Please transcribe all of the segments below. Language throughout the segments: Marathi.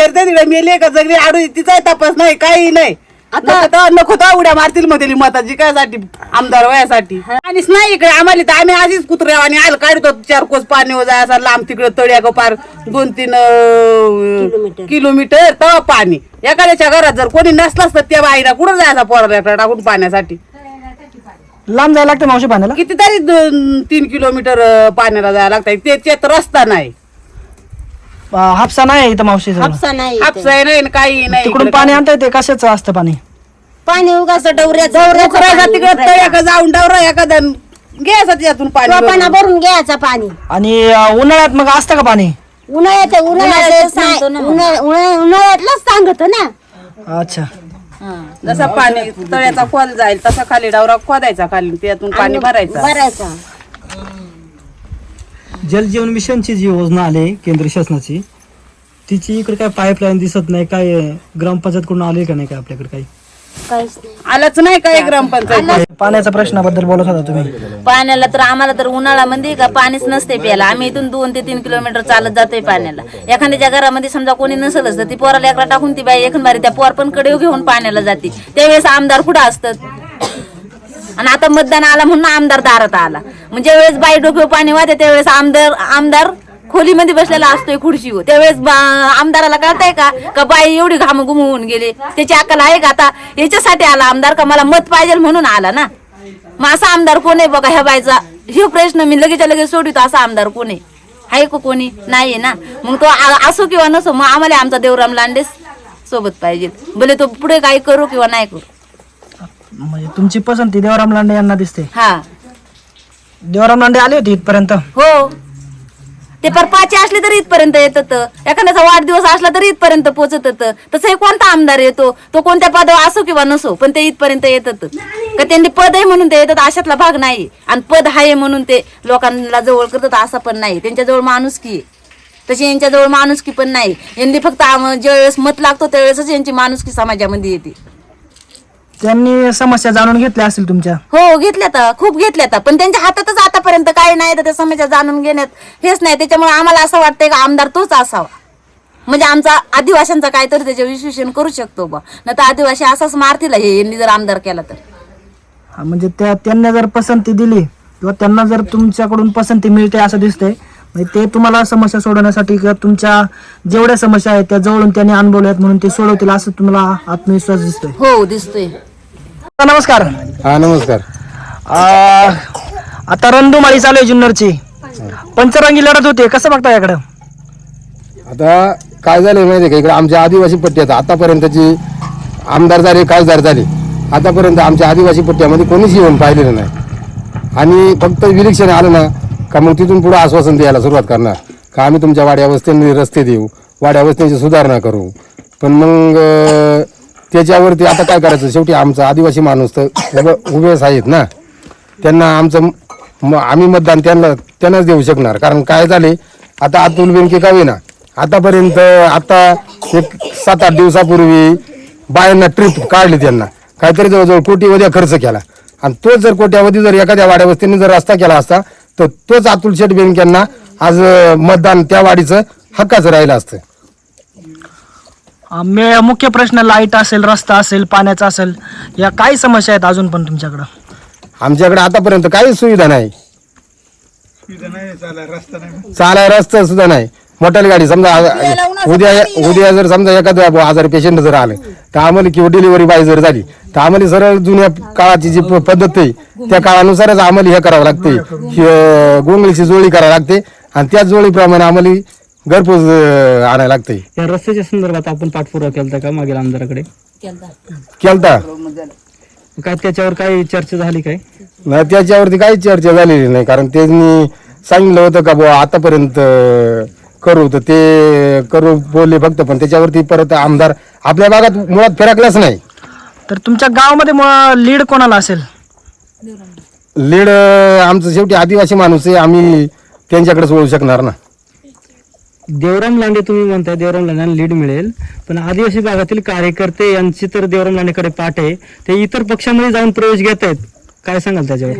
विचारते तिकडे मेली का जगली आडू तिचा तपास नाही काही नाही. आता आता नको तर उड्या मारतील मध्ये मताची काय आमदार वयासाठी. आणिच नाही इकडे आम्हाला तर आम्ही आधीच कुत्र्या आणि आल काढतो चार कोस पाणी हो जाय असा लांब तिकडे तळ्या गो पार दोन तीन अं, किलोमीटर. तेव्हा पाणी. एखाद्याच्या घरात जर कोणी नसलाच तर त्या बाईला कुठं जायचा पोराला टाकून पाण्यासाठी? लांब जायला लागतं मावशी पाण्याला? कितीतरी दोन तीन किलोमीटर अं, पाण्याला जायला लागतंय त्याच्यात रस्ता नाही. अं, हापसा नाही इथं मावशी. हापसा नाही इथे. हापसाय नाही आणि काही नाही तिकडून पाणी आणता येते कशाचं असतं पाणी? पाणी उगाच डवऱ्यात उकरायचा तिकडे का जाऊन डावरा एखादा घ्यायचा त्याच्यातून पाणी भरून. भरून घ्यायचा पाणी. आणि अं, उन्हाळ्यात मग असतं का पाणी? उन्हाळ्यात उन्हाळ्यात नाही. उन्हाळ्या- उन्हाळ्या- उन्हाळ्यातलंच सांगतो ना. अच्छा. जसं पाणी तळ्याचा खोल जाईल तसा खाली डावरा खोदायचा खाली त्यातून पाणी भरायचं. भरायचा. जल जीवन मिशनची जी योजना आली केंद्र शासनाची तिची इकडे काय पाईपलाईन दिसत नाही काय अं, ग्रामपंचायत कडून आली का नाही काय आपल्याकडे काही? काहीच नाही. आलंच नाही काही ग्रामपंचायत पाण्याच्या प्रश्नाबद्दल बोलत होता तुम्ही. पाण्याला तर आम्हाला तर उन्हाळ्यामध्ये का पाणीच नसते प्यायला. आम्ही इथून दोन ते तीन किलोमीटर चालत जातोय पाण्याला. एखाद्याच्या घरामध्ये समजा कोणी नसेलच तर ती पोराला एकरा टाकून ती बाई एखाद त्या पोर पण कडे घेऊन पाण्याला जाते. त्यावेळेस आमदार कुठं असतात? आणि आता मतदान आला म्हणून आमदार दारात आला. म्हणजे वेळेस बाई डोक्यावर पाणी वाहते त्यावेळेस आमदार आमदार खोलीमध्ये बसलेला असतोय खुर्शीवर त्यावेळेस बा- आमदाराला कळताय का? का बाई एवढी घाम होऊन गेले? त्याची अक्कल आहे का आता? याच्यासाठी आला आमदार का? मला मत पाहिजे म्हणून आला ना. मग असा आमदार कोण आहे बघा ह्या बायचा हे प्रश्न मी लगेच लगेच सोडतो असा आमदार कोण आहे? आहे का कोणी? नाही ना. मग तो आ- असो किंवा नसो मग आम्हाला आमचा देवराम लांडेस सोबत पाहिजे भले तो पुढे काही करू किंवा नाही करू. म्हणजे तुमची पसंती देवराम लांडे यांना दिसते. हा. देवराम लांडे आले होते इथपर्यंत. हो. ते पर पाचे असले तरी इथपर्यंत येतात. एखाद्याचा वाढदिवस असला तरी इथपर्यंत पोहोचत तसं हे कोणता आमदार येतो? तो कोणत्या पदावर असो किंवा नसो पण ते इथपर्यंत येतात. का त्यांनी पद आहे म्हणून ते येतात अशातला भाग नाही. आणि पद आहे म्हणून ते लोकांना जवळ करतात असा पण नाही. त्यांच्याजवळ माणुसकी आहे. तशी यांच्याजवळ माणुसकी पण नाही. यांनी फक्त आम- ज्यावेळेस मत लागतो त्यावेळेसच यांची माणुसकी समाजामध्ये येते. त्यांनी समस्या जाणून घेतल्या असतील तुमच्या? हो घेतल्यात. खूप घेतल्यात. पण त्यांच्या हातातच आतापर्यंत काही नाही तर त्या समस्या जाणून घेण्यात हेच नाही. त्याच्यामुळे आम्हाला असं वाटतंय का आमदार तोच असावा. म्हणजे आमचा आदिवासींचा काहीतरी त्याच्यावर विश्लेषण करू शकतो बा. नाही तर आदिवासी असाच मारतील. हे यांनी जर आमदार केला तर. हा, म्हणजे त्या त्यांना जर पसंती दिली किंवा त्यांना जर तुमच्याकडून पसंती मिळते असं दिसतंय म्हणजे ते तुम्हाला समस्या सोडवण्यासाठी किंवा तुमच्या जेवढ्या समस्या आहेत त्या जवळून त्यांनी अनुभवल्यात म्हणून ते सोडवतील असं तुम्हाला आत्मविश्वास दिसतोय. हो दिसतोय. नमस्कार. हा नमस्कार. आ, आता रणधुमाळी चालू आहे जुन्नरची. पंचरंगी लढत होते कसं बघता याकडं? आता काय झालंय माहिती आहे का? इकडे आमच्या आदिवासी पट्ट्यात आतापर्यंतची आमदार झाले खासदार झाले. आतापर्यंत आमच्या आदिवासी पट्ट्यामध्ये कोणीच येऊन पाहिलेलं नाही. आणि फक्त विलिक्षण आलं ना का मग तिथून पुढे आश्वासन द्यायला सुरुवात करणार. का आम्ही तुमच्या वाड्या वस्त्यांनी रस्ते देऊ वाड्या वस्त्यांची सुधारणा करू. पण मग त्याच्यावरती आता काय करायचं? शेवटी आमचा आदिवासी माणूस तर उभं उभेच आहेत ना. त्यांना आमचं म- आम्ही मतदान त्यांना त्यांनाच देऊ शकणार. कारण काय झाले? आता अतुल बेनके का ना आतापर्यंत आता एक सात आठ दिवसापूर्वी बायांना ट्रिप काढली त्यांना. काहीतरी जवळजवळ कोटीवधी खर्च केला. आणि तोच जर कोट्यावधी जर एखाद्या वाड्यावस्तीने जर रस्ता केला असता तर तोच अतुल शेठ बेनक्यांना आज मतदान त्या वाडीचं हक्काचं राहिलं असतं. मे- मुख्य प्रश्न लाइट असेल रस्ता असेल पाण्याचा असेल या काही समस्या आहेत अजून पण तुमच्याकडं? आमच्याकडे आतापर्यंत काहीच सुविधा नाही. चालाय रस्ता सुद्धा नाही. मोठ्या गाडी समजा आ- उद्या उद्या जर समजा एखादा आजारी पेशंट जर आलं तर आम्हाला किंवा डिलिव्हरी बाय जर झाली तर आम्हाला सरळ जुन्या काळाची जी प- पद्धत आहे त्या काळानुसारच आम्हाला हे करावं लागते. अं, गोंगलीची जोळी करावी लागते. आणि त्याच जोळीप्रमाणे आम्हाला घरपोच अं, आणायला लागते या रस्त्याच्या संदर्भात आपण पाठपुरावा केला का मागील आमदाराकडे? केलता. काय त्याच्यावर काही चर्चा झाली काय? नाही त्याच्यावरती काहीच चर्चा झालेली नाही कारण त्यांनी सांगितलं होतं का बुवा आतापर्यंत अं, करू. तर ते करू बोलले फक्त पण त्याच्यावरती परत आमदार आपल्या भागात मुळात फिरकलाच नाही. तर तुमच्या गावामध्ये लीड कोणाला असेल? लीड अं, आमचं शेवटी आदिवासी माणूस आहे आम्ही त्यांच्याकडेच वळू शकणार ना. देवराम लांडे तुम्ही म्हणताय देवराम लांडे लीड मिळेल. पण आदिवासी भागातील कार्यकर्ते यांची तर देवराम लांडेकडे पाठ आहे. ते इतर पक्षामध्ये जाऊन प्रवेश घेत आहेत. काय सांगाल त्याच्यावर?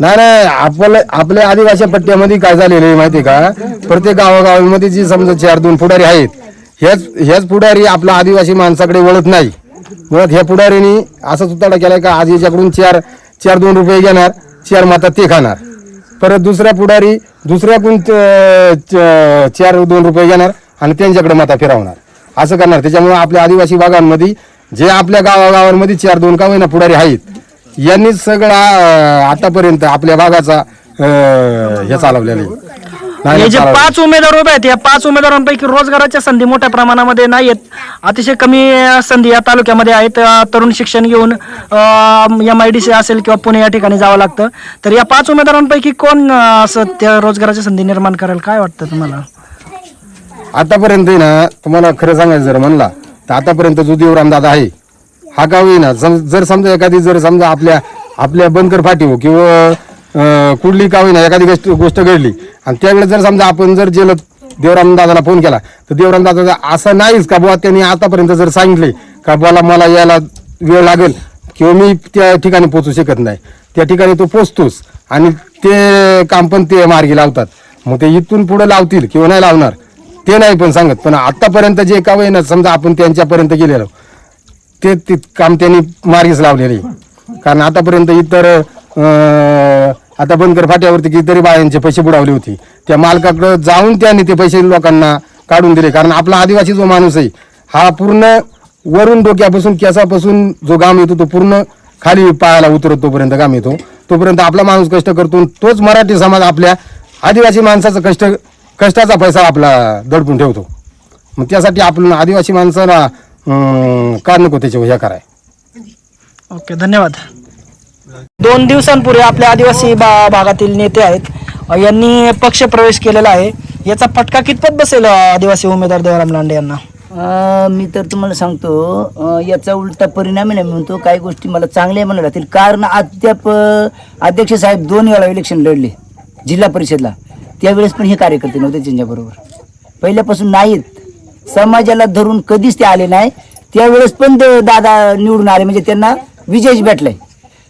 नाही नाही आपल्या आपल्या आदिवासी पट्ट्यामध्ये काय झालेलं आहे माहिती आहे का? प्रत्येक गावागावामध्ये जी समजा चार दोन पुढारी आहेत हेच हेच पुढारी आपला आदिवासी माणसाकडे वळत नाही. मुळात ह्या पुढारीने असा सुताडा केलाय का आज याच्याकडून चार चार दोन रुपये घेणार चार माता ते खाणार. परत दुसऱ्या पुढारी दुसऱ्याकडून त- च- चार दोन रुपये घेणार आणि त्यांच्याकडे माता फिरवणार. असं करणार. त्याच्यामुळे आपल्या आदिवासी भागांमध्ये जे आपल्या गावागावांमध्ये चार दोन का होईना पुढारी आहेत यांनीच सगळा आतापर्यंत आपल्या भागाचा हे चालवलेला आहे. नाही हे जे. पाच उमेदवार उभे आहेत या पाच उमेदवारांपैकी रोजगाराच्या संधी मोठ्या प्रमाणामध्ये नाही आहेत. अतिशय कमी अं, संधी या तालुक्यामध्ये आहेत. अं, तरुण शिक्षण घेऊन एम आय डी सी असेल किंवा पुणे या ठिकाणी जावं लागतं. तर या पाच उमेदवारांपैकी कोण अं, असं त्या रोजगाराच्या संधी निर्माण करेल? काय वाटतं तुम्हाला? आतापर्यंत आहे ना तुम्हाला खरं सांगायचं जर म्हणला तर आतापर्यंत जो देवराम दादा आहे हा का होईना सम- जर समजा एखादी जर समजा आपल्या आपल्या बनकर फाटी हो किंवा कुठली का होईना एखादी गोष्ट गोष्ट घडली. आणि त्यावेळेस जर समजा आपण जर गेलो देवराम दादाला फोन केला तर देवराम दादा असं नाहीच का बुवा त्यांनी आतापर्यंत जर सांगितले का बुवाला मला यायला वेळ लागेल किंवा मी त्या ठिकाणी पोचू शकत नाही. त्या ठिकाणी तो पोचतोच आणि ते काम पण ते मार्गी लावतात. मग ते इथून पुढे लावतील किंवा नाही लावणार ते नाही पण सांगत. पण आतापर्यंत जे का ना समजा आपण त्यांच्यापर्यंत गेलेलो ते ते काम त्यांनी मार्गीच लावलेले. कारण आतापर्यंत इतर आता बनकर फाट्यावरती कितीतरी बायांचे पैसे बुडावले होते. त्या मालकाकडे जाऊन त्यांनी ते पैसे लोकांना काढून दिले. कारण आपला आदिवासी जो माणूस आहे हा पूर्ण वरून डोक्यापासून केसापासून जो घाम येतो तो पूर्ण खाली पायाला उतरत तोपर्यंत घाम येतो. तोपर्यंत आपला माणूस कष्ट करतो तोच मराठी समाज आपल्या आदिवासी माणसाचा कष्ट कष्टाचा पैसा आपला दडपून ठेवतो. मग त्यासाठी आपण आदिवासी माणसाला अं, का नको त्याच्या ह्या कराय ओके धन्यवाद. दोन दिवसांपूर्वी आपल्या आदिवासी भा भागातील नेते आहेत. यांनी पक्ष प्रवेश केलेला आहे. याचा फटका कितपत बसेल आदिवासी उमेदवार देवराम लांडे यांना? मी तर तुम्हाला सांगतो याचा उलटा परिणाम आहे ना मी म्हणतो काही गोष्टी मला चांगल्या म्हणत राहतील कारण अद्याप अध्यक्ष साहेब दोन वेळा इलेक्शन लढले जिल्हा परिषदला. त्यावेळेस पण हे कार्यकर्ते नव्हते त्यांच्याबरोबर. पहिल्यापासून नाहीत. समाजाला धरून कधीच ते आले नाही. त्यावेळेस पण ते दादा निवडून आले म्हणजे त्यांना विजयच भेटलाय.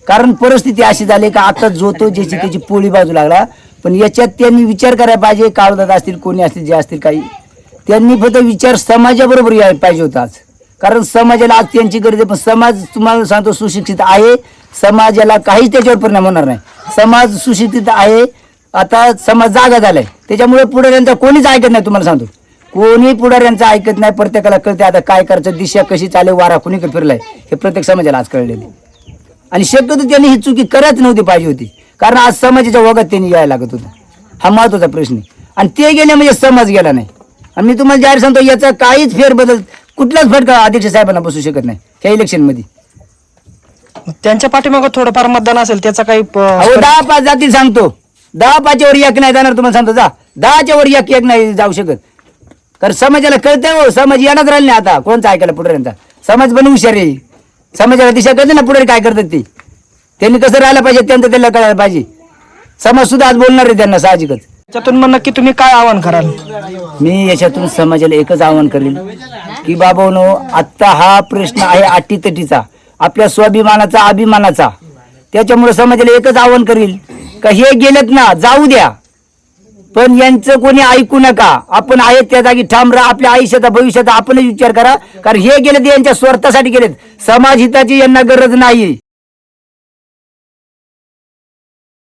कारण परिस्थिती अशी झाली का आता जो तो ज्याची त्याची पोळी बाजू लागला. पण याच्यात त्यांनी विचार करायला पाहिजे काळदादा असतील कोणी असतील जे असतील काही. त्यांनी फक्त विचार समाजाबरोबर यायला पाहिजे होता आज. कारण समाजाला आज त्यांची गरज आहे पण समाज तुम्हाला सांगतो सुशिक्षित आहे. समाजाला काहीच त्याच्यावर परिणाम होणार नाही. समाज सुशिक्षित आहे. आता समाज जागा झालाय. त्याच्यामुळे पुढाऱ्यांचा कोणीच ऐकत नाही तुम्हाला सांगतो. कोणी पुढाऱ्यांचं ऐकत नाही प्रत्येकाला कळते आता काय करायचं दिशा कशी चालेल वारा कुणीकडे फिरलाय हे प्रत्येक समाजाला आज कळलेले आणि शक्यतो त्यांनी ही चुकी करत नव्हती पाहिजे होती. कारण आज समाजाच्या वगात त्यांनी यायला लागत होतं. हा महत्त्वाचा प्रश्न आणि ते गेले म्हणजे समाज गेला नाही. आणि मी तुम्हाला जाहीर सांगतो याचा काहीच फेरबदल कुठलाच फटका अध्यक्ष साहेबांना बसू शकत नाही ह्या इलेक्शनमध्ये त्यांच्या पाठीमागं थोडंफार मतदान असेल त्याचा काही अहो दहा पाच जातील सांगतो. दहा पाचच्या वर एक नाही जाणार तुम्हाला सांगतो जा. दहाच्या वर एक एक नाही जाऊ शकत. कारण समाजाला कळतंय हो समाज येणार राहिले नाही आता. कोणचा ऐकायला पुढाऱ्यांचा समाज पण हुशार आहे. समाजाला दिशा कळते ना पुढे काय करतात ते? त्यांनी कसं राहायला पाहिजे त्यांचं त्यांना कळायला पाहिजे. समाज सुद्धा आज बोलणार आहे त्यांना साहजिकच. त्याच्यातून मग नक्की तुम्ही काय आवाहन कराल? मी याच्यातून समाजाला एकच आवाहन करेल की बाबानो आत्ता हा प्रश्न आहे अटीतटीचा आपल्या स्वाभिमानाचा अभिमानाचा. त्याच्यामुळे समाजाला एकच आवाहन करेल का हे गेलेत ना जाऊ द्या. पण यांचं कोणी ऐकू नका. आपण आहेत त्या जागी. ठाम राहा आपल्या आयुष्याचा भविष्याचा आपणच विचार करा. कारण हे गेलेत यांच्या स्वार्थासाठी गेलेत. समाज हिताची यांना गरज नाही.